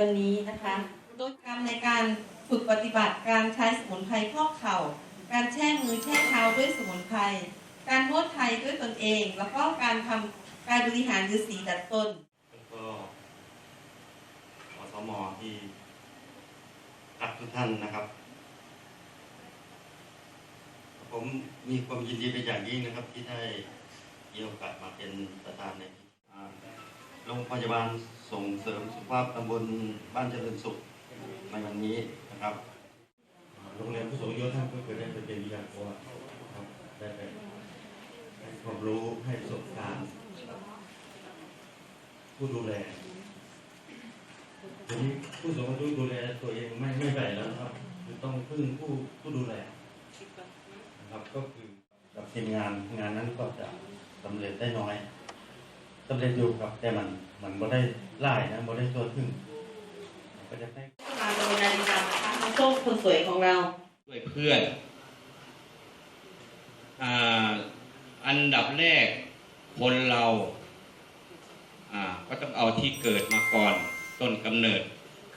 วันนี้นะคะ โดยการในการฝึกปฏิบัติการใช้สมุนไพรพอกเข่า การแช่มือแช่เท้าด้วยสมุนไพร การนวดไทยด้วยตนเอง แล้วก็การทำการบริหารฤาษีดัดต้นก็อสมที่ตักทุกท่านนะครับ ผมมีความยินดีเป็นอย่างยิ่งนะครับ ที่ได้มีโอกาสมาเป็นประธานใน โรงพยาบาลส่งเสริมสุขภาพตำบลบ้านเจริญสุขในวันนี้นะครับ โรงเรียนผู้สูงอายุท่านก็เคยได้ไปเป็นวิทยากรครับได้ไปให้ความรู้ให้ประสบการณ์ ผู้ดูแลทีนี้ผู้สูงอายุดูแลตัวเองไม่ไม่ไหวแล้วนะครับคือต้องพึ่งผู้ผู้ดูแลนะครับก็คือกับทีมงานงานนั้นก็จะสำเร็จได้น้อย สำเร็จอยู่ครับ แต่มันมันไม่ได้ไล่นะไม่ได้ตัวพึ่งก็จะให้มาโดยนาฬิกานะคะน้องส้มคนสวยของเราด้วยเพื่อนอ่าอันดับแรกคนเราอ่าก็ต้องเอาที่เกิดมาก่อนต้นกำเนิด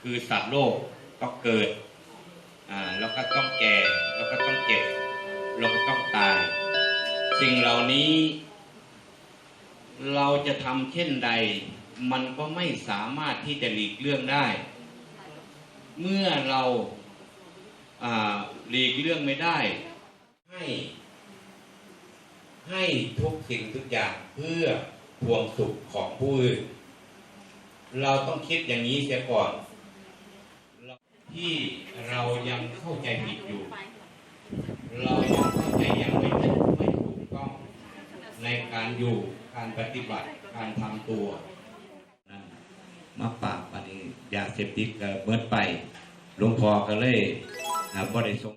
คือสัตว์โลกก็เกิดอ่าแล้วก็ต้องแก่แล้วก็ต้องเจ็บแล้วก็ต้องตาย สิ่งเหล่านี้ เราจะทำเช่นใด มันก็ไม่สามารถที่จะหลีกเลี่ยงได้ เมื่อเราหลีกเรื่องไม่ได้ ให้ให้ทุกสิ่งทุกอย่างเพื่อพวงสุขของผู้อื่น เราต้องคิดอย่างนี้เสียก่อน ที่เรายังเข้าใจผิดอยู่ เรายังไม่ไม่ไม่ถูกต้อง ในการอยู่การปฏิบัติการทำตัวมาปราบอันนี้ยาเสพติดก็เบิดไปหลวงพ่อก็เลยบ่ได้ทรง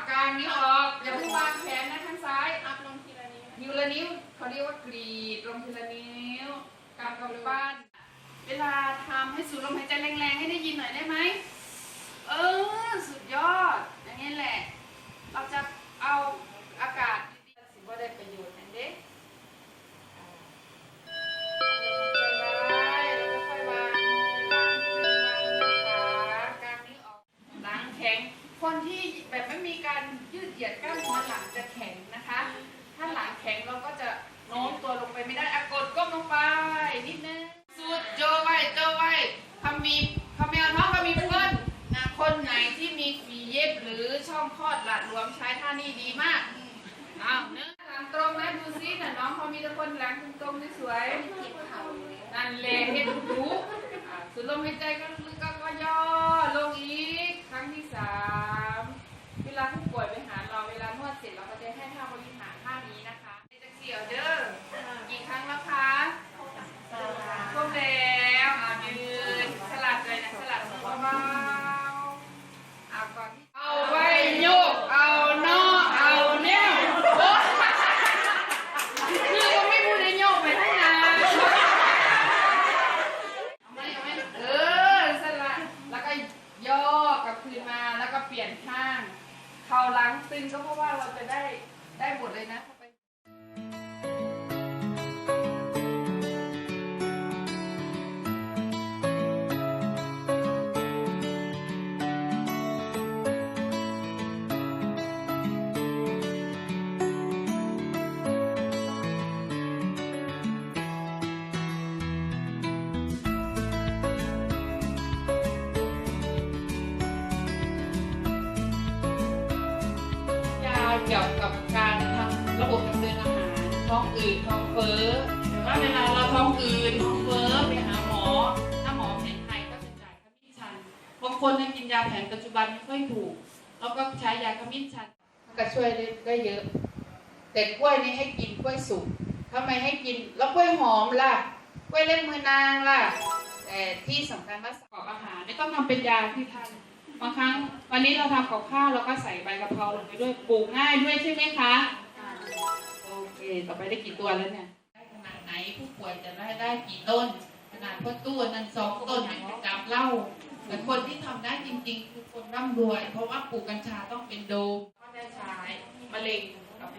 สร็จแล้วกางนิ้วออกอย่าเพิ่งวางแขนนะข้างซ้ายอัพลงทีละนิ้วนิ้วละนิ้วเขาเรียกว่ากรีดลงทีละนิ้วการกำปั้าน เวลาทำให้สูดลมหายใจแรงๆ ให้ได้ยินหน่อยได้ไหมเออสุดยอดอย่างนี้แหละ เราจะเอา ไม่ได้อะกดก้มลงไป นิดนึงสุดโจไว้โจไว้พามีพาแมวท้องก็มีเพื่อนนะคนไหนที่มีฝีเย็บหรือช่องคลอดหลัดรวมใช้ท่านี้ดีมากอ้าวเนื้อหลังตรงนะดูซิน่ะน้องเขามีแต่คนหลังตรงๆสวยๆนั่นแหละเห็นดูอะสุดลมหายใจก็ลึกๆก็ย่อลงอีกครั้งที่สามเวลาผู้ป่วยไปหาเราเวลานวดเสร็จเราก็ ยาเกี่ยวกับการทำระบบทางเดินอาหารท้องอืดท้องเฟ้อว่าเวลาเราท้องอืดท้องเฟ้อไปหาหมอ ถ้าหมอแผนไทยก็จะจ่ายค่าที่ชันพวกคนเนี่ยกินยาแผนปัจจุบันไม่ค่อยถูกแล้วก็ใช้ยาขมิ้นชันมันก็ช่วยได้ได้เยอะ แต่กล้วยนี่ให้กินกล้วยสุกทำไมให้กินแล้วกล้วยหอมล่ะกล้วยเล่นมือนางล่ะแต่ที่สำคัญว่าประกอบอาหารไม่ต้องทำเป็นยาที่ทาน บางครั้งวันนี้เราทำกับข้าวเราก็ใส่ใบกะเพราลงไปด้วยปลูกง่ายด้วยใช่ไหมคะโอเคต่อไปได้กี่ตัวแล้วเนี่ยได้ขนาดไหนผู้ป่วยจะได้ได้กี่ต้น ขนาดพ่อตู้นั้นสองต้นยังจะจับเหล่าแต่คนที่ทำได้จริง ๆ คือคนร่ำรวย เพราะว่าปลูกกัญชาต้องเป็นโดมก็ได้ใช้มะเร็งกับ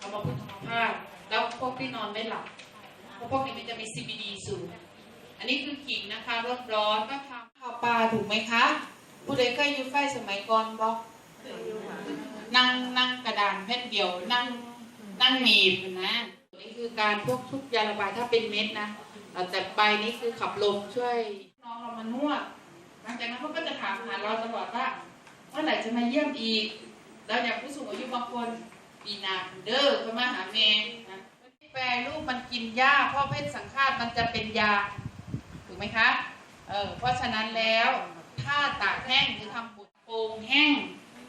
กระเพาะพุทธภาพ แล้วพวกที่นอนไม่หลับเพราะพวกนี้มันจะมี CBD สูงอันนี้คือขิงนะคะร้อนร้อนๆก็ทำข้าวปลาถูกไหมคะ ผู้ใดเคยอยู่ไฟสมัยก่อนบอกนั่งนั่งกระดานแผ่นเดียว นั่งนั่งหนีบนะนี่คือการพวกทุกยาระบายถ้าเป็นเม็ดนะแต่ใบนี้คือขับลมช่วยน้องเรามานวดหลังจากนั้นเขาก็จะถามหาเราตลอดว่าเมื่อไหร่จะมาเยี่ยมอีก แล้วอย่างผู้สูงอายุบางคนปีหนาเด้อเขามาหาแม่นะแปรรูปมันกินยาเพราะเพศสังฆาตมันจะเป็นยาถูกไหมคะเออเพราะฉะนั้นแล้ว ถ้าตากแห้งหรือทำบุโป่งแห้ง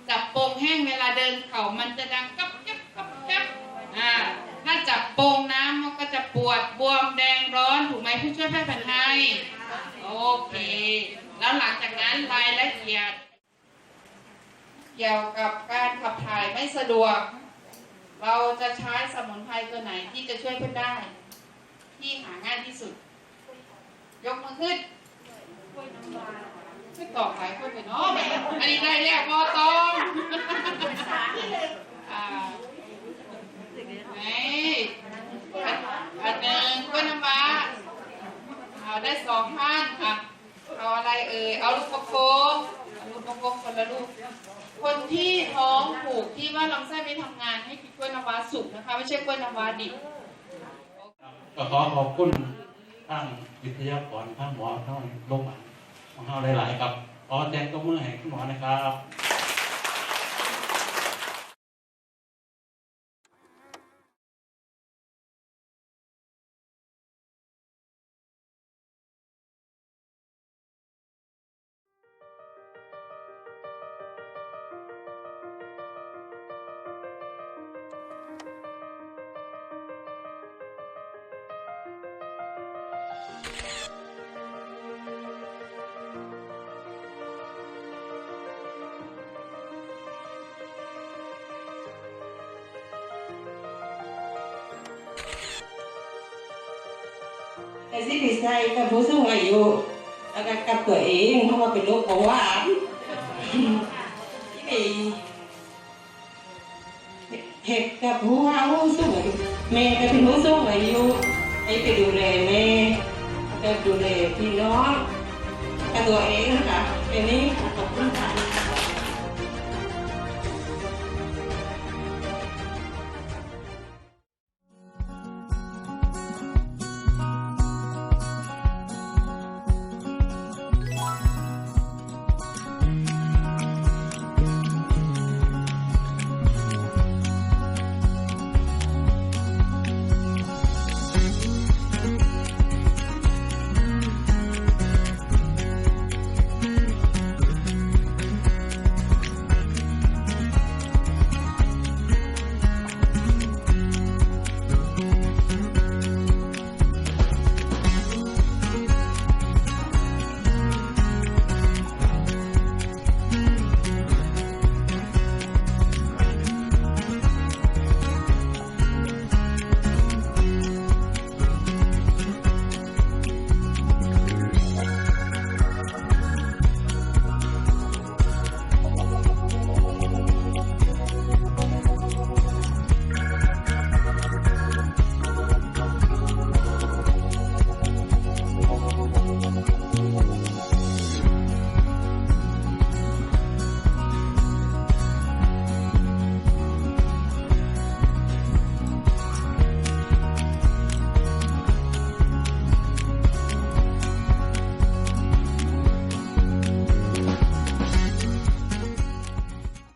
จับโป่งแห้งเวลาเดินเข่ามันจะดังกับกับกับกับอ่าถ้าจับโป่งน้ำมันก็จะปวดบวมแดงร้อนถูกไหมผู้ช่วยแพทย์แผนไทยโอเค แล้วหลังจากนั้นรายละเอียด เกี่ยวกับการขับถ่ายไม่สะดวก เราจะใช้สมุนไพรตัวไหนที่จะช่วยเพื่อนได้ ที่หาง่ายที่สุด ยกมือขึ้น ไม่ตอบหลายคนเลยเนาะอันนี้ได้แล้วพอตองอ่าไหนอันหนึ่งกล้วยน้ำว้าเอาได้สองพันอะเอาอะไรเอ่ยเอาลูกประคมเอาลูกประคมคนละลูกคนที่ท้องผูกที่ว่าลำไส้ไม่ทำงานให้กินกล้วยน้ำว้าสุกนะคะ ไม่ใช่กล้วยน้ำว้าดิบก็ขอขอบคุณทั้งวิทยากรทั้งหมอทั้งโรงพยาบาล ของเราหลาย ๆ ครับขอแจ้งตัวมือให้คุณหมอนะครับ สิ่งที่ใช่กับผู้สูงอายุแล้วก็กับตัวเองเพราะว่าเป็นโรคเบาหวานที่มีเห็ดกับผู้เฮาสูงอายุแม่ก็เป็นผู้สูงอายุให้ไปดูแลแม่แล้วก็ดูแลพี่น้องกับตัวเองนะคะเป็นนี้ขอบคุณค่ะ